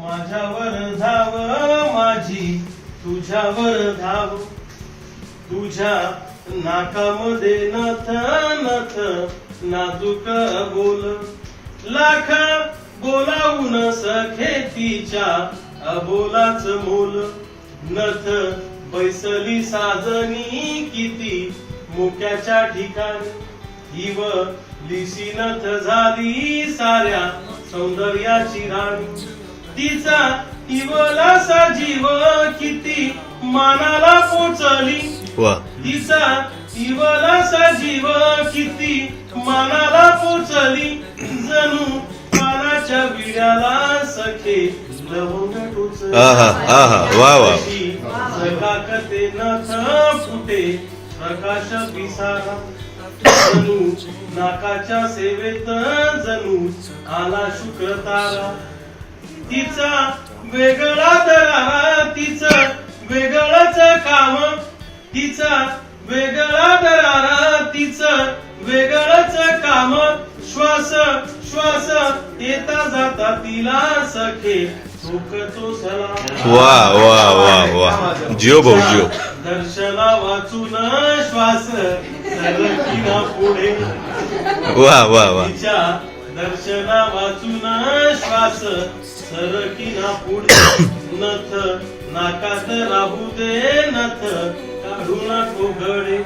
माझ्यावर धाव माझी तुझ्यावर धाव. तुझ्या नाकामध्ये नथ नथ नाजूक बोल. लाख बोलावून सखे तिच्या अबोलाच मोल. नथ बैसली साजनी किती मुक्याच्या ठिकाणी. हिव लिसी नथ झाली साऱ्या सौंदर्याची राणी. तिचा इवलासा जीव किती मानाला पोचली. तिचा इवलासा जीव किती मानाला पोचली. जणू पानाच्या विड्याला सखे लवंग टोचली. नथ फुटे. प्रकाश जणू नाकाच्या सेवेत जणू आला शुक्र तारा तिचा वेगळा दरारा तिचं वेगळंच काम. तिचा वेगळा दरारा तिचं वेगळंच काम. श्वास श्वास येता जाता तिला सखे. सला. वा वा वा वा. जिओ भाऊ जिओ. दर्शना वाचून श्वास सरकिना पुढे. वा वा वा. तिच्या दर्शना वाचून श्वास. सरकिना पुढे नथ नाकात राहू दे नथ. काढू नको घडे.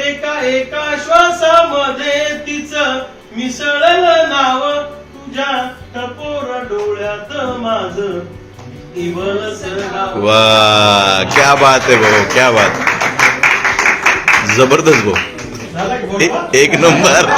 एका एका श्वासामध्ये तिचं मिसळलं नाव. तुझ्या टपोर डोळ्यात माझ. वा क्या बात आहे भाऊ क्या बात. जबरदस्त भाऊ? एक नंबर?